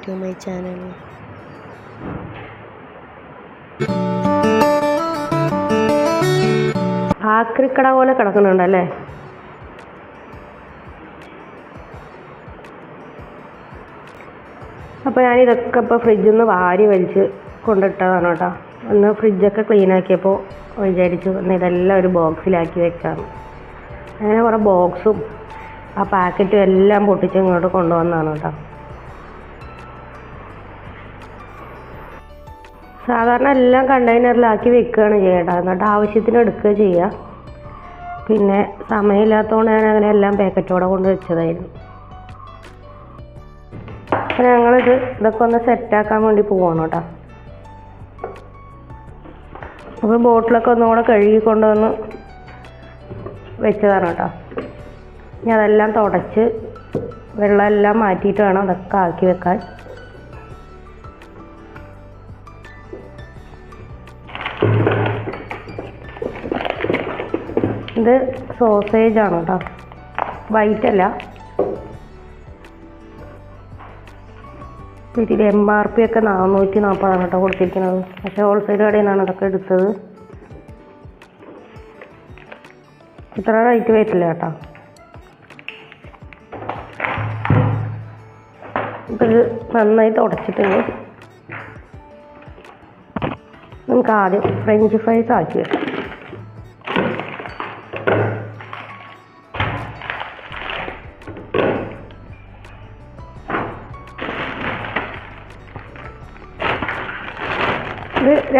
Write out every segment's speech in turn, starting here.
Welcome to my channel ആക്രിക്കട പോലെ കിടക്കുന്നുണ്ടല്ലേ? അപ്പോൾ ഞാൻ ഇതൊക്കെ ഇപ്പോൾ ഫ്രിഡ്ജിൽ നിന്ന് വാരി വലിച്ച് കൊണ്ടിട്ടതാണ് കേട്ടോ. ഒന്ന് ഫ്രിഡ്ജൊക്കെ ക്ലീൻ ആക്കിയപ്പോൾ വിചാരിച്ചു ഒന്ന് ഇതെല്ലാം ഒരു ബോക്സിലാക്കി വെക്കാം അങ്ങനെ കുറേ ബോക്സും ആ പാക്കറ്റും എല്ലാം പൊട്ടിച്ച് ഇങ്ങോട്ട് കൊണ്ടുവന്നതാണ് കേട്ടോ. സാധാരണ എല്ലാം കണ്ടെയ്നറിലാക്കി വെക്കുകയാണ് ചെയ്യേണ്ടത്. എന്നിട്ട് ആവശ്യത്തിന് എടുക്കുക ചെയ്യുക പിന്നെ സമയമില്ലാത്തതുകൊണ്ട് ഞാൻ അങ്ങനെ എല്ലാം പാക്കറ്റോടെ കൊണ്ട് വെച്ചതായിരുന്നു. അപ്പം ഞങ്ങളിത് ഇതൊക്കെ ഒന്ന് സെറ്റാക്കാൻ വേണ്ടി പോവാണ് കേട്ടോ. അപ്പോൾ ബോട്ടിലൊക്കെ ഒന്നുകൂടെ കഴുകി കൊണ്ടുവന്ന് വെച്ചതാണ് കേട്ടോ. ഇനി അതെല്ലാം തുടച്ച് വെള്ളമെല്ലാം മാറ്റിയിട്ട് വേണം അതൊക്കെ ആക്കി വെക്കാൻ. ഇത് സോസേജ് ആണ് കേട്ടോ വൈറ്റ് അല്ല. ഇതിൽ എം ആർ പി ഒക്കെ നാനൂറ്റി നാൽപ്പതാണ് കേട്ടോ കൊടുത്തിരിക്കുന്നത്. പക്ഷേ ഹോൾസെയിൽ കടയിൽ നിന്നാണ് ഇതൊക്കെ എടുത്തത്. ഇത്ര റേറ്റ് വരില്ല കേട്ടോ. ഇത് നന്നായി തുടച്ചിട്ടുണ്ട്. നമുക്ക് ആദ്യം ഫ്രഞ്ച് ഫ്രൈസ് ആക്കി വെക്കാം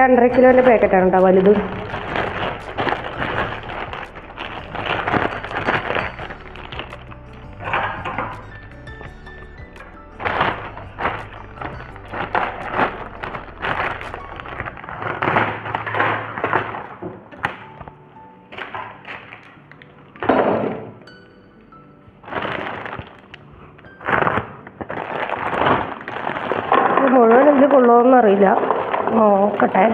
രണ്ടര കിലോന്റെ പാക്കറ്റാണ് കേട്ടോ വലുത്. നോക്കട്ടെ.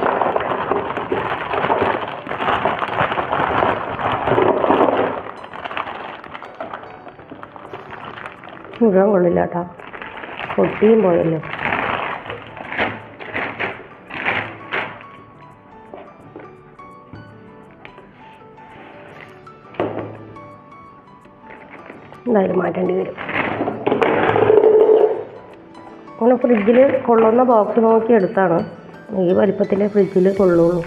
മുഴുവൻ കൊള്ളില്ല കേട്ടോ പൊട്ടിയും പോയല്ലോ. എന്തായാലും മാറ്റേണ്ടി വരും. അങ്ങനെ ഫ്രിഡ്ജിൽ കൊള്ളുന്ന ബോക്സ് നോക്കി എടുത്താണ്. ഈ വലിപ്പത്തിലെ ഫ്രിഡ്ജിൽ കൊള്ളുള്ളൂ.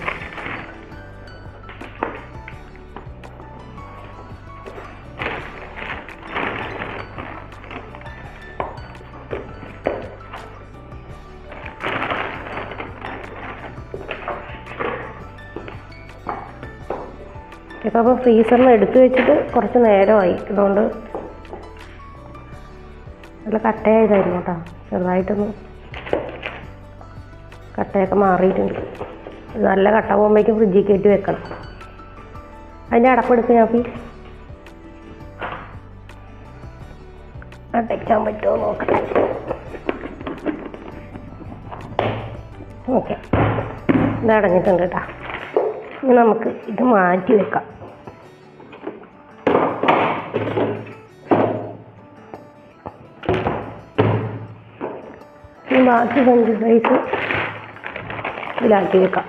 അപ്പോൾ ഫ്രീസറിൽ എടുത്തു വെച്ചിട്ട് കുറച്ച് നേരമായി. അതുകൊണ്ട് നല്ല കട്ടയായതായിരുന്നു കേട്ടോ. ചെറുതായിട്ടൊന്ന് കട്ടയൊക്കെ മാറിയിട്ടുണ്ട്. നല്ല കട്ട പോകുമ്പോഴേക്കും ഫ്രിഡ്ജിൽ കയറ്റി വെക്കണം. അതിന്റെ അടപ്പെടുത്ത് ഫീ അടയ്ക്കാൻ പറ്റുമോ നോക്കട്ടെ ഓക്കെ. ഇത് അടഞ്ഞിട്ടുണ്ട് കേട്ടോ. ഇനി നമുക്ക് ഇത് മാറ്റി വെക്കാം. ബാക്കി ഫ്രഞ്ച് ഫ്രൈസ് ഇതിലാക്കി വെക്കാം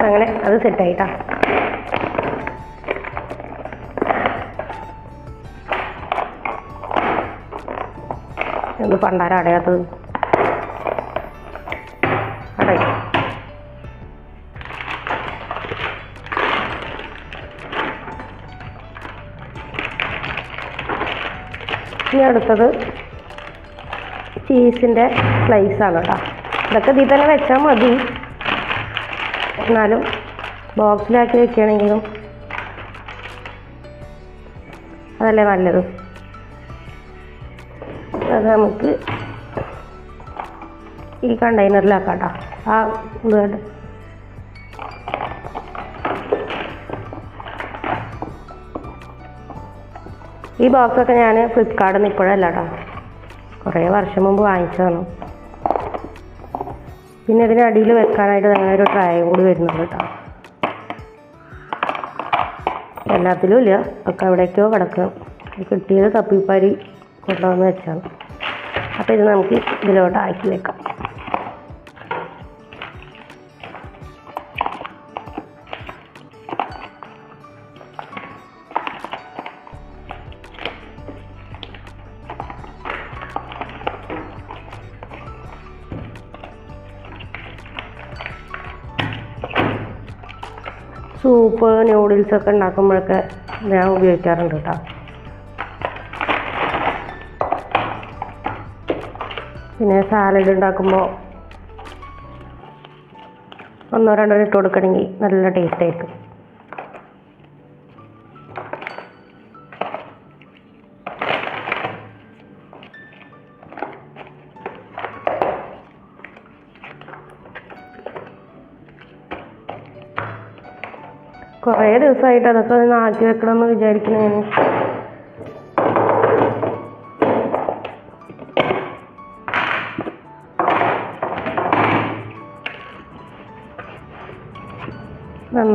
അങ്ങനെ അത് സെറ്റായിട്ടാ പണ്ടാരം അടയാത്തത് അടയും ഇനി അടുത്തത് ചീസിന്റെ സ്ലൈസാണ് കേട്ടോ. ഇതൊക്കെ ഇതിൽ തന്നെ വെച്ചാൽ മതി. എന്നാലും ബോക്സിലാക്കി വെക്കുകയാണെങ്കിലും അതല്ലേ നല്ലത്. അത് നമുക്ക് ഈ കണ്ടെയ്നറിലാക്കാം കേട്ടോ ആ ഇത്. ഈ ബോക്സൊക്കെ ഞാൻ ഫ്ലിപ്കാർട്ടിൽ നിന്ന് ഇപ്പോഴല്ല കേട്ടോ കുറേ വർഷം മുമ്പ് വാങ്ങിച്ചതാണ്. പിന്നെ ഇതിന് അടിയിൽ വെക്കാനായിട്ട് അങ്ങനെ ഒരു ട്രായും കൂടി വരുന്നുണ്ട് കേട്ടോ എല്ലാത്തിലും ഇല്ല. ഒക്കെ എവിടേക്കോ കിടക്കും. കിട്ടിയത് കപ്പിപ്പാരി കൊണ്ടുവന്ന് വെച്ചാണ്. അപ്പോൾ ഇത് നമുക്ക് ഇതിലോട്ട് ആക്കി വെക്കാം. സൂപ്പ് നൂഡിൽസൊക്കെ ഉണ്ടാക്കുമ്പോഴൊക്കെ ഞാൻ ഉപയോഗിക്കാറുണ്ട് കേട്ടോ. പിന്നെ സാലഡ് ഉണ്ടാക്കുമ്പോൾ ഒന്നോ രണ്ടോ ഇട്ട് കൊടുക്കണമെങ്കിൽ നല്ല ടേസ്റ്റ് ആയിരിക്കും. കുറേ ദിവസമായിട്ട് അതൊക്കെ ഒന്ന് ആക്കി വെക്കണം എന്ന് വിചാരിക്കണേന്.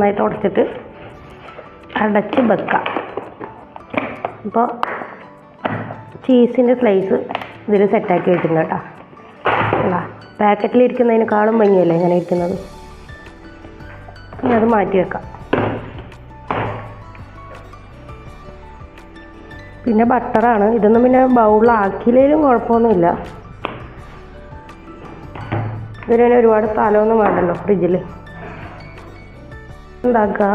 നന്നായി തുടച്ചിട്ട് അടച്ച് വെക്കാം. അപ്പോൾ ചീസിന്റെ സ്ലൈസ് ഇതിൽ സെറ്റാക്കി വെച്ചിട്ടുണ്ട് കേട്ടോ. അല്ല പാക്കറ്റിലിരിക്കുന്നതിനേക്കാളും ഭംഗിയല്ലേ ഇങ്ങനെ ഇരിക്കുന്നത്? ഇനി അത് മാറ്റി വെക്കാം. പിന്നെ ബട്ടറാണ് ഇതൊന്നും പിന്നെ ബൗളിലാക്കിയില്ലേലും കുഴപ്പമൊന്നുമില്ല. ഇതിന് ഒരുപാട് സ്ഥലമൊന്നും വേണ്ടല്ലോ ഫ്രിഡ്ജിൽ ഉണ്ടാക്കുക.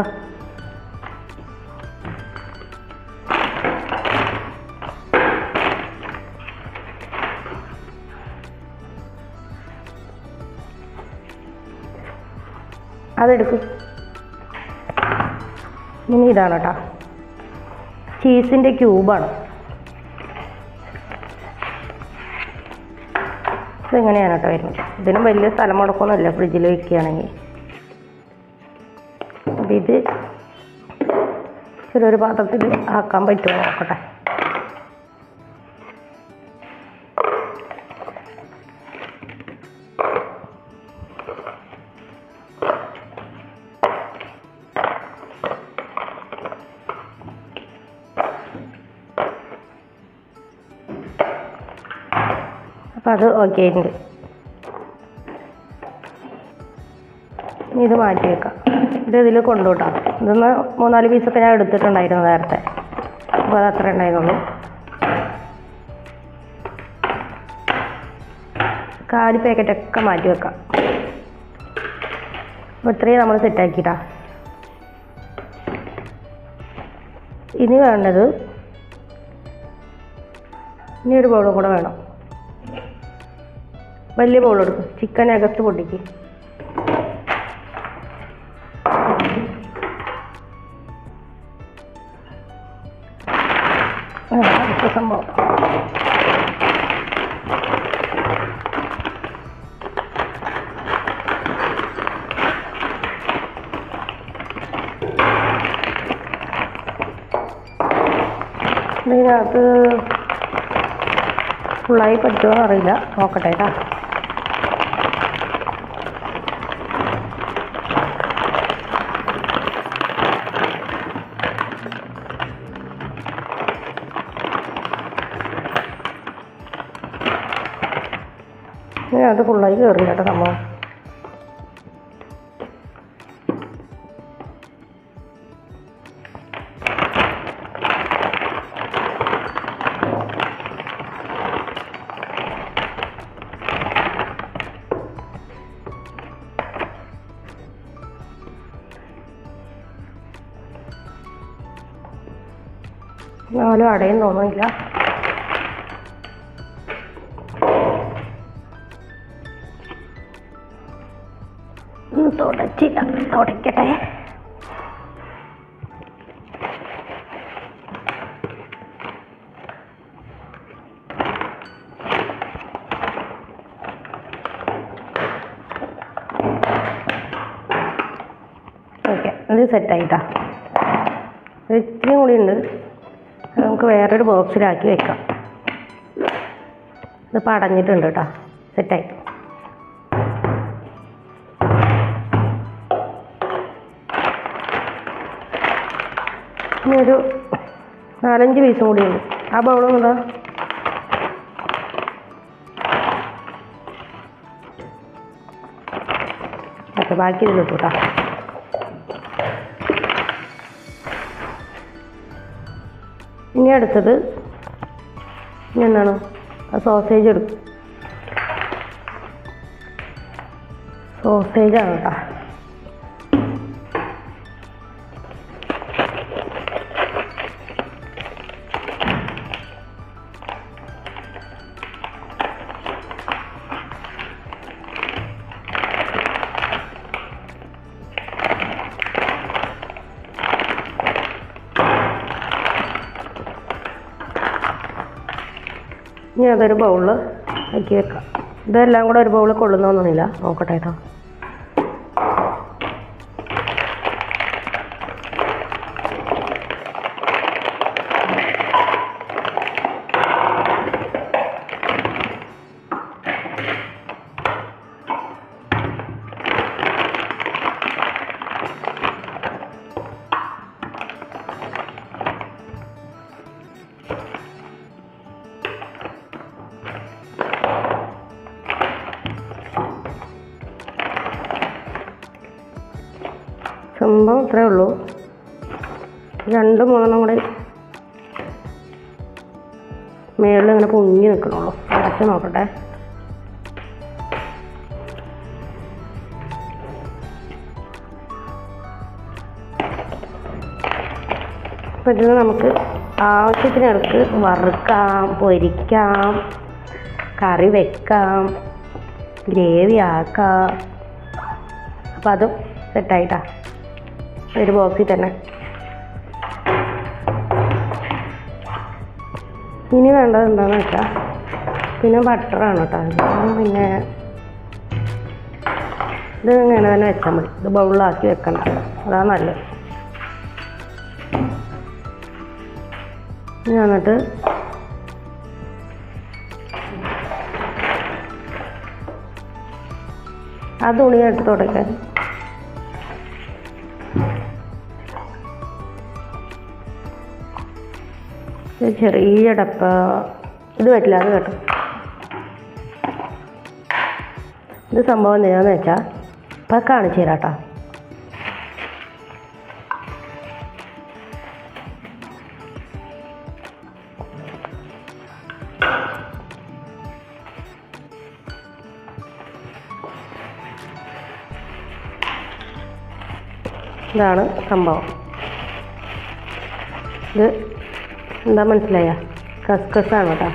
അതെടുക്കും. ഇനി ഇതാണ് കേട്ടോ. ചീസിന്റെ ക്യൂബാണ്. ഇതെങ്ങനെയാണ് കേട്ടോ വരുന്നത്? ഇതിനും വലിയ സ്ഥലം മുടക്കൊന്നുമില്ല ഫ്രിഡ്ജിൽ വെക്കുകയാണെങ്കിൽ. ചെറിയൊരു പാത്രത്തിൽ ആക്കാൻ പറ്റുമോ നോക്കട്ടെ. അപ്പം അത് ഓക്കെ ഉണ്ട് ഇത് മാറ്റി വെക്കാം ഇത് ഇതിൽ കൊണ്ടുവിട്ടാം. ഇതൊന്ന് മൂന്നാൽ പീസൊക്കെ ഞാൻ എടുത്തിട്ടുണ്ടായിരുന്നു നേരത്തെ. അപ്പോൾ അത് അത്ര ഉണ്ടായിരുന്നുള്ളൂ. കാൽ പാക്കറ്റൊക്കെ മാറ്റി വെക്കാം. അപ്പോൾ ഇത്രയും നമ്മൾ സെറ്റാക്കിയിട്ടാ ഇനി വേണ്ടത് ഇനി ഒരു ബൗളും കൂടെ വേണം. വലിയ ബൗൾ എടുക്കും. ചിക്കൻ അകത്ത് പൊട്ടിക്ക്. സംഭവം. ഇതിനകത്ത് ഫുള്ളായി പറ്റുമോ അറിയില്ല. നോക്കട്ടെ കേട്ടോ. ഇതിനകത്ത് ഫുള്ളായി കയറില്ല കേട്ടോ സംഭവം. നാലും അടയും തോന്നുന്നില്ല. ഓക്കെ ഇത് സെറ്റായിട്ടാ. ഇത്തിരി കൂടി ഉണ്ട് അത് നമുക്ക് വേറൊരു ബോക്സിലാക്കി വെക്കാം. ഇത് പടഞ്ഞിട്ടുണ്ട് കേട്ടോ സെറ്റായി. ഇനി ഒരു നാലഞ്ച് പീസും കൂടി ഉണ്ട്. ആ ബൗളും ഇതാ അപ്പോൾ ബാക്കി ഇതിലിട്ടു കേട്ടോ ഇനി അടുത്തത് ഇനി എന്താണ് സോസേജ് എടുക്കും. സോസേജ് ആണ് കേട്ടോ. ഇനി അതൊരു ബൗളിൽ ആക്കി വെക്കാം. ഇതെല്ലാം കൂടെ ഒരു ബൗളിൽ കൊള്ളുന്നൊന്നുമില്ല. നോക്കട്ടെ കേട്ടോ രണ്ട് മൂന്നെണ്ണം കൂടെ മേളിൽ ഇങ്ങനെ പൊങ്ങി നിൽക്കണുള്ളൂ. അടച്ച് നോക്കട്ടെ. അപ്പം ഇതിന് നമുക്ക് ആവശ്യത്തിനടുത്ത് വറുക്കാം പൊരിക്കാം കറി വെക്കാം ഗ്രേവി ആക്കാം. അപ്പം അതും സെറ്റായിട്ടാ ഒരു ബോക്സിൽ തന്നെ. ഇനി വേണ്ടത് എന്താണെന്ന് വെച്ചാൽ പിന്നെ ബട്ടറാണ് കേട്ടോ. പിന്നെ ഇത് ഇങ്ങനെ തന്നെ വെച്ചാൽ മതി. ഇത് ബൗളിലാക്കി വെക്കണ്ട. അതാണ് നല്ലത്. ഇനി വന്നിട്ട് ആ തുണി എടുത്ത് തുടയ്ക്കാൻ ഇത് ചെറിയ ഡപ്പ. ഇത് പറ്റില്ല അത് കേട്ടോ. ഇത് സംഭവം എന്തിനാന്ന് വെച്ചാൽ ഇപ്പം കാണിച്ചു തരാം കേട്ടോ. ഇതാണ് സംഭവം. ഇത് എന്താ മനസ്സിലായ? കസ്കസാണ് കേട്ടോ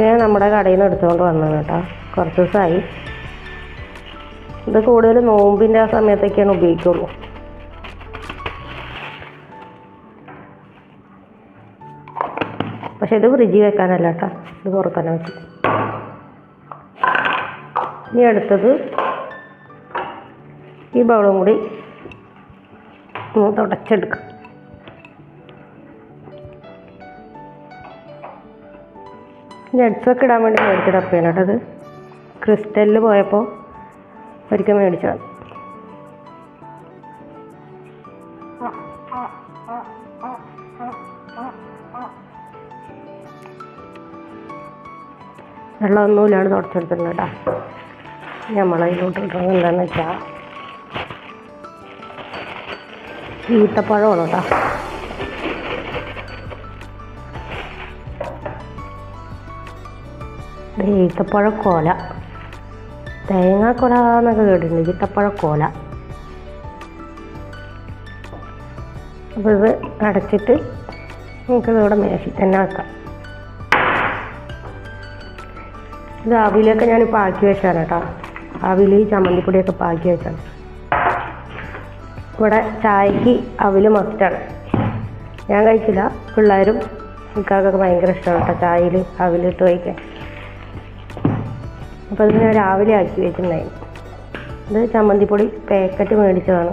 ഞാൻ നമ്മുടെ കടയിൽ നിന്ന് എടുത്തുകൊണ്ട് വന്നതാണ് കേട്ടോ കുറച്ച് ദിവസമായി ഇത് കൂടുതൽ നോമ്പിന്റെ ആ സമയത്തൊക്കെയാണ് ഉപയോഗിക്കുള്ളൂ. പക്ഷെ ഇത് ഫ്രിഡ്ജിൽ വെക്കാനല്ല കേട്ടോ ഇത് പുറത്തന്നെ വെച്ചു ഇനി അടുത്തത് ഈ ബൗളും കൂടി ഒന്ന് തുടച്ചെടുക്കാം ജഡ്സൊക്കെ ഇടാൻ വേണ്ടി മേടിച്ച ഡപ്പയാണ് കേട്ടോ അത്. ക്രിസ്റ്റലിൽ പോയപ്പോൾ ഒരിക്കൽ മേടിച്ചതാണ്. വെള്ളമൊന്നുമില്ലാണ്ട് തുടച്ചെടുത്തിട്ടുണ്ട് കേട്ടോ. നമ്മളതിലോട്ട് ഇടുന്നത് എന്താണെന്ന് വെച്ചാൽ ഈത്തപ്പഴമാണ് കേട്ടോ ഈത്തപ്പഴക്കോല തേങ്ങാക്കൊല എന്നൊക്കെ കേട്ടിട്ടുണ്ട് ഈത്തപ്പഴക്കോല അപ്പോൾ ഇത് അടച്ചിട്ട് നമുക്ക് ഇവിടെ മേശി തന്നെ വെക്കാം. ഇത് അവിലൊക്കെ ഞാനിപ്പോൾ ആക്കി വെച്ചാണ് കേട്ടോ. അവിൽ ചമ്മന്തിപ്പൊടിയൊക്കെ ആക്കി വെച്ചാണ്. ഇവിടെ ചായക്ക് അവിൽ മസ്റ്റാണ് ഞാൻ കഴിച്ചില്ല. പിള്ളേരും ഇക്കാക്കൊക്കെ ഭയങ്കര ഇഷ്ടമാണ് കേട്ടോ ചായയിൽ അവിലിട്ട് കഴിക്കാൻ. അപ്പോൾ ഇത് ഞാൻ രാവിലെ ആക്കി വെച്ചിട്ടുണ്ടായിരുന്നു ഇത് ചമ്മന്തിപ്പൊടി പാക്കറ്റ് മേടിച്ചതാണ്.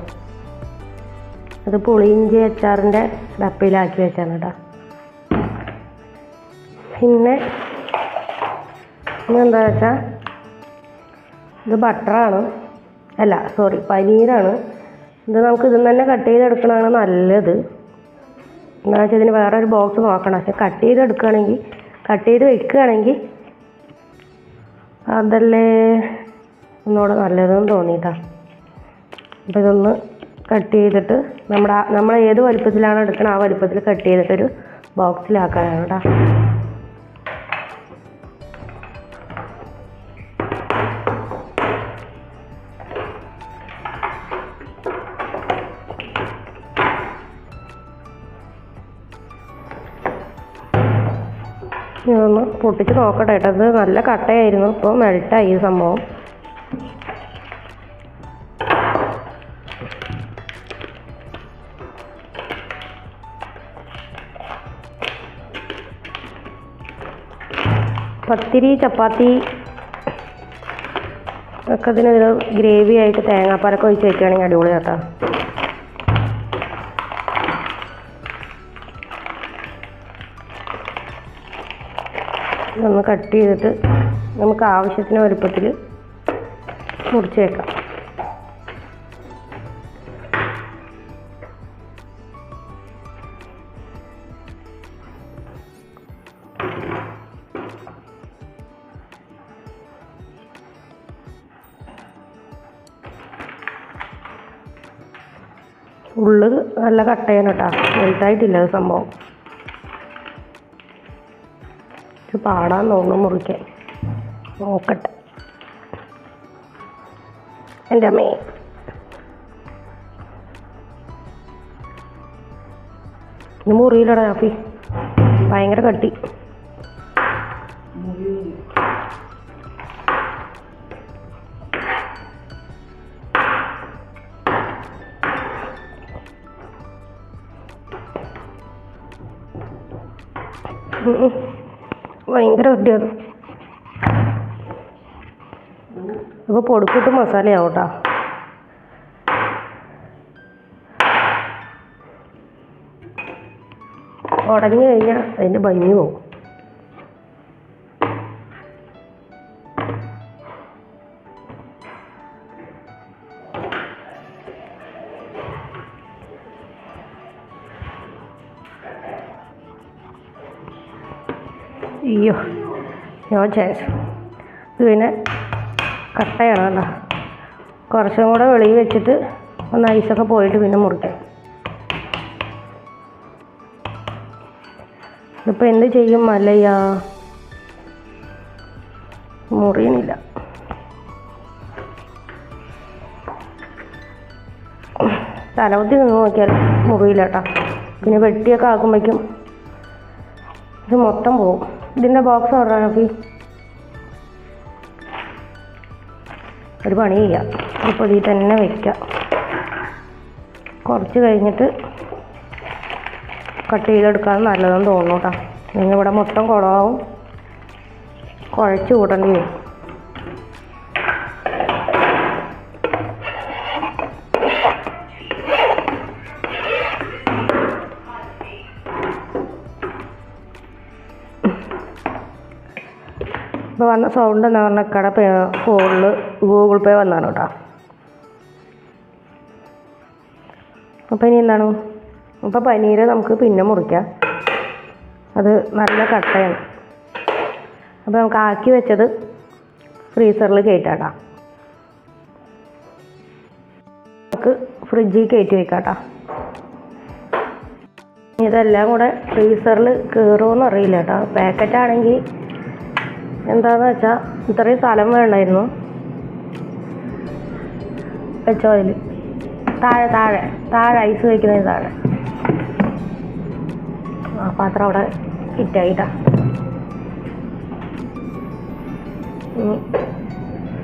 അത് പുളിയിഞ്ചി അച്ചാറിന്റെ ഡപ്പയിലാക്കി വെച്ചാണ് കേട്ടോ. പിന്നെ പിന്നെ എന്താ വെച്ചാൽ ഇത് ബട്ടറാണ് അല്ല സോറി പനീറാണ്. ഇത് നമുക്ക് ഇതിൽ തന്നെ കട്ട് ചെയ്തെടുക്കണതാണ് നല്ലത്. എന്താ വെച്ചാൽ ഇതിന് വേറെ ഒരു ബോക്സ് നോക്കണം. പക്ഷെ കട്ട് ചെയ്തെടുക്കുകയാണെങ്കിൽ കട്ട് ചെയ്ത് വെക്കുകയാണെങ്കിൽ അതല്ലേ ഒന്നുകൂടെ നല്ലതെന്ന് തോന്നിയിട്ടാണ് അപ്പോൾ ഇതൊന്ന് കട്ട് ചെയ്തിട്ട് നമ്മുടെ നമ്മൾ ഏത് വലിപ്പത്തിലാണ് എടുക്കുന്നത് ആ വലുപ്പത്തിൽ കട്ട് ചെയ്തിട്ടൊരു ബോക്സിലാക്കാനാണ് കേട്ടോ പൊട്ടിച്ച് നോക്കട്ടെ കേട്ടോ ഇത് നല്ല കട്ടയായിരുന്നു. ഇപ്പോൾ മെൽട്ടായി ഈ സംഭവം. പത്തിരി ചപ്പാത്തി ഒക്കെ ഇതിന് ഗ്രേവി ആയിട്ട് തേങ്ങാപ്പാലൊക്കെ ഒഴിച്ച് വെക്കുകയാണെങ്കിൽ അടിപൊളി കേട്ടോ കട്ട് ചെയ്തിട്ട് നമുക്ക് ആവശ്യത്തിന് വലുപ്പത്തിൽ മുറിച്ചേക്കാം. ഉള്ളത് നല്ല കട്ടയാണ് കേട്ടോ. വലുതായിട്ടില്ല അത് സംഭവം. പാടാൻ തോന്നുന്നു മുറിക്കാൻ നോക്കട്ടെ. എന്റെ അമ്മേ. ഇന്ന് മുറിയിലടാ കാപ്പി ഭയങ്കര കട്ടി. ഉം. ഭയങ്കര കട്ടിയാണ് അപ്പോൾ പൊടുക്കിട്ട് മസാലയാവും കേട്ടോ ഉടഞ്ഞു കഴിഞ്ഞാൽ അതിന്റെ ഭംഗി പോകും അയ്യോ ചാൻസ് ഇത് പിന്നെ കട്ടയാണ് കേട്ടോ കുറച്ചും കൂടെ വെളിയിൽ വെച്ചിട്ട് ഒന്ന് ഐസൊക്കെ പോയിട്ട് പിന്നെ മുറിക്കാം. ഇതിപ്പോൾ എന്ത് ചെയ്യും മലയ? മുറിയണില്ല. തലവത്തി നിന്ന് നോക്കിയാൽ മുറിയില്ല കേട്ടോ. പിന്നെ വെട്ടിയൊക്കെ ആക്കുമ്പോഴേക്കും ഇത് മൊത്തം പോവും ഇതിന്റെ ബോക്സ് ഓർഡർ നോക്കി ഒരു പണി ചെയ്യാം ഇപ്പോൾ ഇതിൽ തന്നെ വെക്കാം കുറച്ച് കഴിഞ്ഞിട്ട് കട്ട് ചെയ്തെടുക്കാൻ നല്ലതെന്ന് തോന്നുന്നു കേട്ടോ. നിങ്ങൾ ഇവിടെ മൊത്തം കുളമാവും. കുഴച്ച് കൂട്ടേണ്ടി വരും. ഇപ്പോൾ വന്ന സൗണ്ട് എന്ന് പറഞ്ഞ കട ഫോണിൽ ഗൂഗിൾ പേ വന്നാണ് കേട്ടോ. അപ്പോൾ ഇനി എന്താണ്? അപ്പോൾ പനീർ നമുക്ക് പിന്നെ മുറിക്കാം. അത് നല്ല കട്ടയാണ്. അപ്പോൾ നമുക്ക് ആക്കി വെച്ചത് ഫ്രീസറിൽ കയറ്റാട്ടാ നമുക്ക് ഫ്രിഡ്ജിൽ കയറ്റി വെക്കാട്ടാ. കേട്ടോ ഇതെല്ലാം കൂടെ ഫ്രീസറിൽ കയറുമെന്ന് അറിയില്ല കേട്ടോ. പാക്കറ്റ് ആണെങ്കിൽ എന്താന്ന് വെച്ചാൽ ഇത്രയും സ്ഥലം വേണ്ടായിരുന്നു വെച്ചോ അതിൽ താഴെ താഴെ താഴെ ഐസ് വയ്ക്കുന്നതിന് താഴെ. ആ പാത്രം അവിടെ ഫിറ്റായിട്ടാ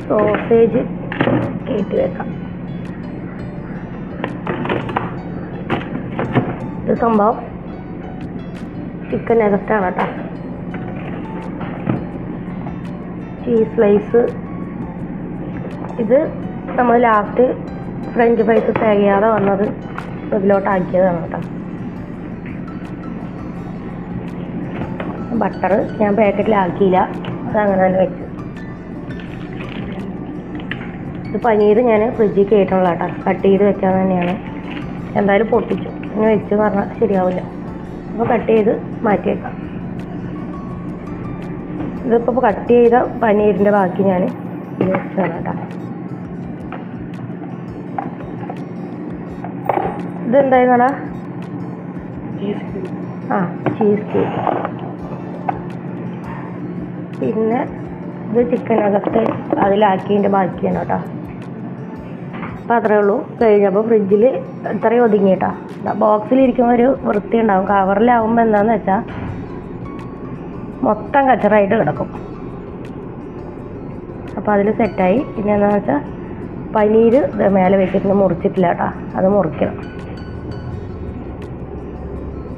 സോസേജ് കയറ്റി വെക്കാം. ഇത് സംഭവം ചിക്കൻ എഗസ്റ്റാണ് കേട്ടോ. ചീസ് സ്ലൈസ് ഇത് നമ്മൾ ലാസ്റ്റ് ഫ്രഞ്ച് ഫ്രൈസ് തികയാതെ വന്നത്. ഇതിലോട്ടാക്കിയതാണ് കേട്ടോ. ബട്ടർ ഞാൻ പാക്കറ്റിലാക്കിയില്ല അത് അങ്ങനെ തന്നെ വെച്ചു. ഇത് പനീർ ഞാൻ ഫ്രിഡ്ജിൽ കയറ്റണല്ലോ കേട്ടോ. കട്ട് ചെയ്ത് വെക്കാൻ തന്നെയാണ്. എന്തായാലും പൊട്ടിച്ചു. ഇങ്ങനെ വെച്ച് പറഞ്ഞാൽ ശരിയാവില്ല. അപ്പോൾ കട്ട് ചെയ്ത് മാറ്റി വെക്കാം ഇതിപ്പോൾ കട്ട് ചെയ്ത പനീരിന്റെ ബാക്കി ഞാൻ ഇത് വെച്ചതാണ് കേട്ടോ ആ ചീസ് കേക്ക് പിന്നെ ഇത് ചിക്കനകത്ത് അതിലാക്കിയതിന്റെ ബാക്കിയാണ് കേട്ടോ അപ്പോൾ അത്രേ ഉള്ളൂ. കഴിഞ്ഞപ്പോൾ ഫ്രിഡ്ജിൽ ഇത്രയും ഒതുങ്ങി കേട്ടോ ബോക്സിലിരിക്കുമ്പോൾ ഒരു വൃത്തി ഉണ്ടാവും കവറിലാവുമ്പോൾ എന്താണെന്ന് വെച്ചാൽ മൊത്തം കച്ചറായിട്ട് കിടക്കും. അപ്പോൾ അതിൽ സെറ്റായി പിന്നെ എന്താണെന്ന് വെച്ചാൽ പനീർ മേലെ വെച്ചിട്ട് മുറിച്ചിട്ടില്ല കേട്ടോ. അത് മുറിക്കണം.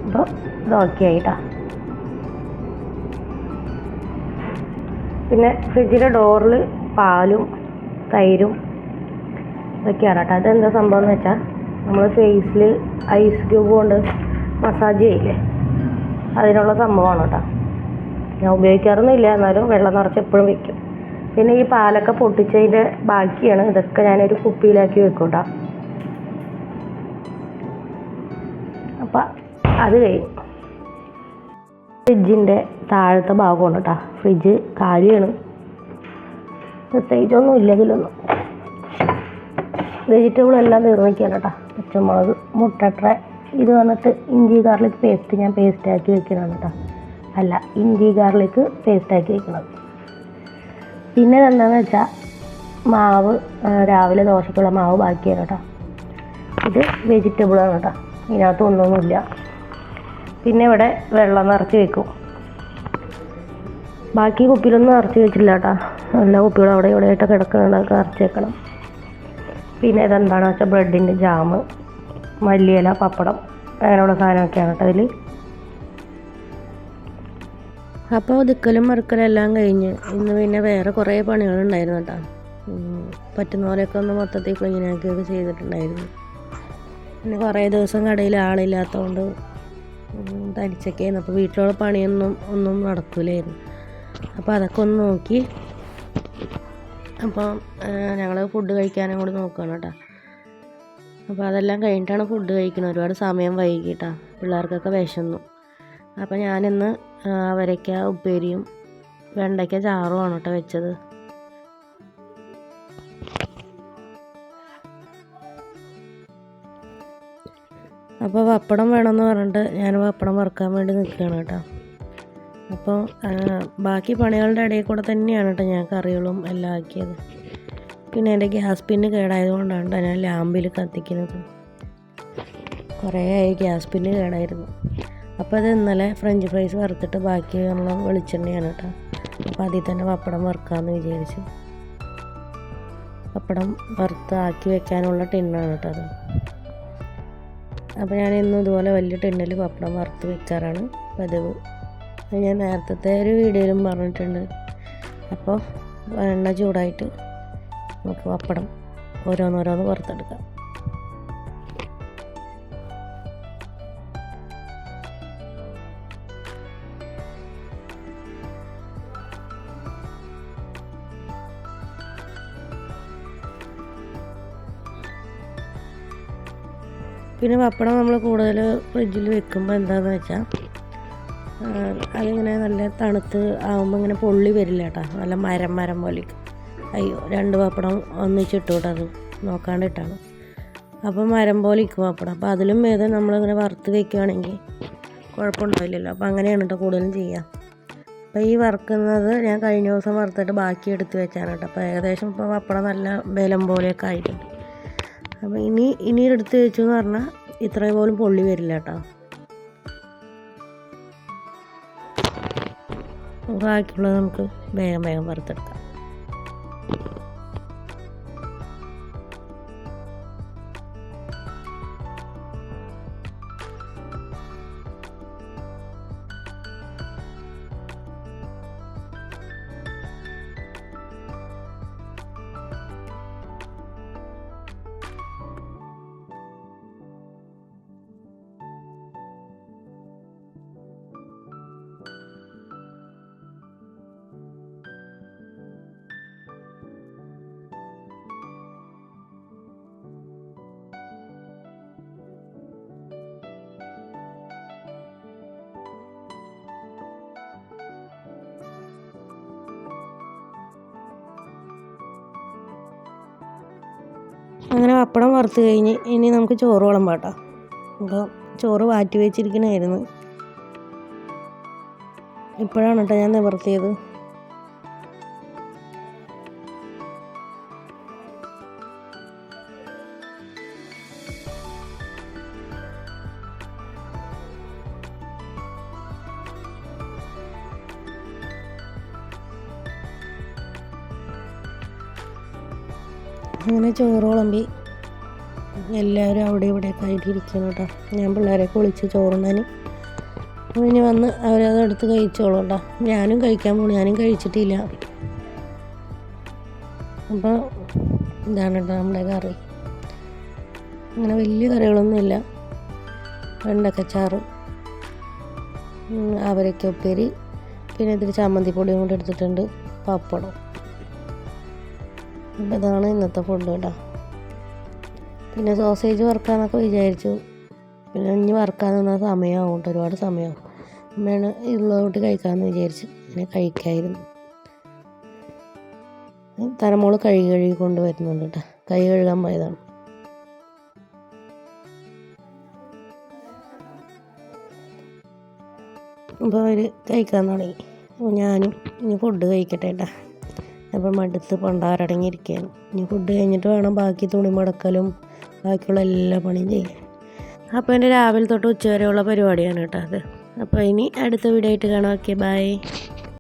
അപ്പോൾ ഇത് ഓക്കെ ആയിട്ടാ പിന്നെ ഫ്രിഡ്ജിന്റെ ഡോറിൽ പാലും തൈരും ഇതൊക്കെയാണ് കേട്ടോ. അതെന്താ സംഭവം എന്ന് വെച്ചാൽ നമ്മൾ ഫേസിൽ ഐസ് ക്യൂബ് കൊണ്ട് മസാജ് ചെയ്യില്ലേ? അതിനുള്ള സംഭവമാണ് കേട്ടോ. ഞാൻ ഉപയോഗിക്കാറൊന്നുമില്ല. എന്നാലും വെള്ളം നിറച്ച് എപ്പോഴും വെക്കും പിന്നെ ഈ പാലൊക്കെ പൊട്ടിച്ചതിന്റെ ബാക്കിയാണ്. ഇതൊക്കെ ഞാനൊരു കുപ്പിയിലാക്കി വെക്കും കേട്ടോ അപ്പം അത് കഴിഞ്ഞു ഫ്രിഡ്ജിന്റെ താഴത്തെ ഭാഗമാണ് കേട്ടോ ഫ്രിഡ്ജ് കാലിയാണ്. പ്രത്യേകിച്ചൊന്നും ഇല്ല ഇതിലൊന്നും വെജിറ്റബിൾ എല്ലാം തീർന്നിരിക്കുകയാണ് കേട്ടോ പച്ചമുളക് മുട്ടട്ര ഇത് വന്നിട്ട് ഇഞ്ചി ഗാർലിക് പേസ്റ്റ് ഞാൻ പേസ്റ്റ് ആക്കി വെക്കണതാണ് കേട്ടോ അല്ല ഇഞ്ചി ഗാർലിക്ക് പേസ്റ്റ് ആക്കി വെക്കണത് പിന്നെ എന്താണെന്ന് വെച്ചാൽ മാവ് രാവിലെ ദോശയ്ക്കുള്ള മാവ് ബാക്കിയാണ് കേട്ടോ. ഇത് വെജിറ്റബിളാണ് കേട്ടോ. ഇതിനകത്ത് ഒന്നൊന്നുമില്ല പിന്നെ ഇവിടെ വെള്ളം നിറച്ച് വെക്കും. ബാക്കി കുപ്പിയിലൊന്നും നിറച്ച് വെച്ചില്ല കേട്ടോ. എല്ലാ കുപ്പികളും അവിടെ ഇവിടെ ആയിട്ട് കിടക്കുന്നുണ്ട് അതൊക്കെ നിറച്ച് വെക്കണം. പിന്നെ ഇതെന്താണെന്ന് വെച്ചാൽ ബ്രെഡിന്റെ ജാമ് മല്ലിയില പപ്പടം അങ്ങനെയുള്ള സാധനമൊക്കെയാണ് കേട്ടോ ഇതിൽ അപ്പോൾ ഒതുക്കലും മറുക്കലും എല്ലാം കഴിഞ്ഞ് ഇന്ന് പിന്നെ വേറെ കുറേ പണികളുണ്ടായിരുന്നു കേട്ടോ. പറ്റുന്ന പോലെയൊക്കെ ഒന്ന് മൊത്തത്തിൽ ക്ലീനാക്കിയൊക്കെ ചെയ്തിട്ടുണ്ടായിരുന്നു. പിന്നെ കുറേ ദിവസം കടയിൽ ആളില്ലാത്തതുകൊണ്ട് തരിച്ചൊക്കെ തനിച്ചൊക്കെയായിരുന്നു അപ്പോൾ വീട്ടിലുള്ള പണിയൊന്നും ഒന്നും നടക്കില്ലായിരുന്നു അപ്പോൾ അതൊക്കെ ഒന്ന് നോക്കി. അപ്പം ഞങ്ങൾ ഫുഡ് കഴിക്കാനും കൂടി നോക്കുകയാണ് കേട്ടോ. അപ്പോൾ അതെല്ലാം കഴിഞ്ഞിട്ടാണ് ഫുഡ് കഴിക്കുന്നത് ഒരുപാട് സമയം വൈകിട്ടാണ് പിള്ളേർക്കൊക്കെ വിശന്നു. അപ്പോൾ ഞാനിന്ന് അവരയ്ക്ക ഉപ്പേരിയും വെണ്ടയ്ക്ക ചാറുമാണ് കേട്ടോ വെച്ചത്. അപ്പോൾ പപ്പടം വേണമെന്ന് പറഞ്ഞിട്ട് ഞാൻ പപ്പടം വറുക്കാൻ വേണ്ടി നിൽക്കുകയാണ് കേട്ടോ അപ്പോൾ ബാക്കി പണികളുടെ ഇടയിൽ കൂടെ തന്നെയാണ് കേട്ടോ ഞാൻ കറികളും എല്ലാം ആക്കിയത്. പിന്നെ എന്റെ ഗ്യാസ് പിന്ന് കേടായതുകൊണ്ടാണ് ഞാൻ ലാമ്പിൽ കത്തിക്കുന്നത്. കുറേ ആയി ഗ്യാസ് പിന്ന് കേടായിരുന്നു. അപ്പോൾ അത് ഇന്നലെ ഫ്രഞ്ച് ഫ്രൈസ് വറുത്തിട്ട് ബാക്കിയുള്ള വെളിച്ചെണ്ണയാണ് കേട്ടോ. അപ്പോൾ അതിൽ തന്നെ പപ്പടം വറുക്കാമെന്ന് വിചാരിച്ചു പപ്പടം വറുത്ത് ആക്കി വെക്കാനുള്ള ടിന്നാണ് കേട്ടോ അത്. അപ്പോൾ ഞാൻ ഇന്നും ഇതുപോലെ വലിയ ടിന്നിൽ പപ്പടം വറുത്ത് വെക്കാറാണ്. പതിവ് ഞാൻ നേരത്തെ ഒരു വീഡിയോയിലും പറഞ്ഞിട്ടുണ്ട്. അപ്പോൾ എണ്ണ ചൂടായിട്ട് നമുക്ക് പപ്പടം ഓരോന്നോരോന്ന് വറുത്തെടുക്കാം. പിന്നെ പപ്പടം നമ്മൾ കൂടുതൽ ഫ്രിഡ്ജിൽ വെക്കുമ്പോൾ എന്താണെന്ന് വെച്ചാൽ അതിങ്ങനെ നല്ല തണുത്ത് ആകുമ്പോൾ ഇങ്ങനെ പൊള്ളി വരില്ല കേട്ടോ. നല്ല മരം മരം പോലെ. അയ്യോ രണ്ട് പപ്പടം ഒന്നിച്ചിട്ടു കേട്ടോ അത്. നോക്കാണ്ടിട്ടാണ്. അപ്പോൾ മരം പോലെ ഇരിക്കും പപ്പടം. അപ്പോൾ അതിലും ഭേദം നമ്മളിങ്ങനെ വറുത്ത് വെക്കുകയാണെങ്കിൽ കുഴപ്പമുണ്ടാവില്ലല്ലോ അപ്പോൾ അങ്ങനെയാണ് കേട്ടോ കൂടുതലും ചെയ്യുക അപ്പോൾ ഈ വറുക്കുന്നത് ഞാൻ കഴിഞ്ഞ ദിവസം വറുത്തിട്ട് ബാക്കി എടുത്ത് വെച്ചാണ് കേട്ടോ. അപ്പോൾ ഏകദേശം ഇപ്പോൾ പപ്പടം നല്ല ബലം പോലെയൊക്കെ ആയിട്ടുണ്ട്. അപ്പോൾ ഇനി ഇനി എടുത്ത് വെച്ചു എന്ന് പറഞ്ഞാൽ ഇത്രയും പോലും പൊള്ളി വരില്ല കേട്ടോ. ബാക്കിയുള്ളത് നമുക്ക് വേഗം വേഗം വറുത്തെടുക്കാം. അങ്ങനെ പപ്പടം വറുത്ത് കഴിഞ്ഞ് ഇനി നമുക്ക് ചോറ് വിളമ്പാട്ടോ. അപ്പോൾ ചോറ് വാറ്റി വെച്ചിരിക്കണമായിരുന്നു ഇപ്പോഴാണ് കേട്ടോ ഞാൻ നിവർത്തിയത്. ചോറ് വിളമ്പി എല്ലാവരും അവിടെ ഇവിടെയൊക്കെ ആയിട്ട് ഇരിക്കണം കേട്ടോ. ഞാൻ പിള്ളേരെയൊക്കെ വിളിച്ച് ചോറുണ്ണാൻ ഇനി വന്ന് അവരത് എടുത്ത് കഴിച്ചോളൂ കേട്ടോ. ഞാനും കഴിക്കാൻ പോണു ഞാനും കഴിച്ചിട്ടില്ല. അപ്പോൾ ഇതാണ് കേട്ടോ നമ്മുടെ കറി. അങ്ങനെ വലിയ കറികളൊന്നുമില്ല വെണ്ടക്കച്ചാറ് അവരക്ക ഉപ്പേരി പിന്നെ ഇതിൽ ചമ്മന്തിപ്പൊടിയും കൂടി എടുത്തിട്ടുണ്ട് പപ്പടം അപ്പോൾ ഇതാണ് ഇന്നത്തെ ഫുഡ് കേട്ടോ പിന്നെ സോസേജ് വറുക്കാന്നൊക്കെ വിചാരിച്ചു. പിന്നെ ഇനി വറുക്കാൻ നിന്നാൽ സമയമാവും കേട്ടോ ഒരുപാട് സമയമാവും അമ്മയാണ് ഉള്ളതുകൊണ്ട് കഴിക്കാമെന്ന് വിചാരിച്ചു അങ്ങനെ കഴിക്കായിരുന്നു. തലമോൾ കഴുകി കൊണ്ട് വരുന്നുണ്ട് കേട്ടോ കൈ കഴുകാൻ പോയതാണ്. അപ്പോൾ അവർ കഴിക്കാൻ തുടങ്ങി. ഞാനും ഇനി ഫുഡ് കഴിക്കട്ടെ കേട്ടോ അപ്പോൾ മടുത്ത് പണ്ടാരടങ്ങിയിരിക്കുകയാണ്. ഇനി ഫുഡ് കഴിഞ്ഞിട്ട് വേണം ബാക്കി തുണി മടക്കലും ബാക്കിയുള്ള എല്ലാ പണിയും ചെയ്യാൻ. അപ്പോൾ എന്റെ രാവിലെ തൊട്ട് ഉച്ച വരെയുള്ള പരിപാടിയാണ് കേട്ടോ അത്. അപ്പോൾ ഇനി അടുത്ത വീഡിയോ ആയിട്ട് കാണാം. Okay bye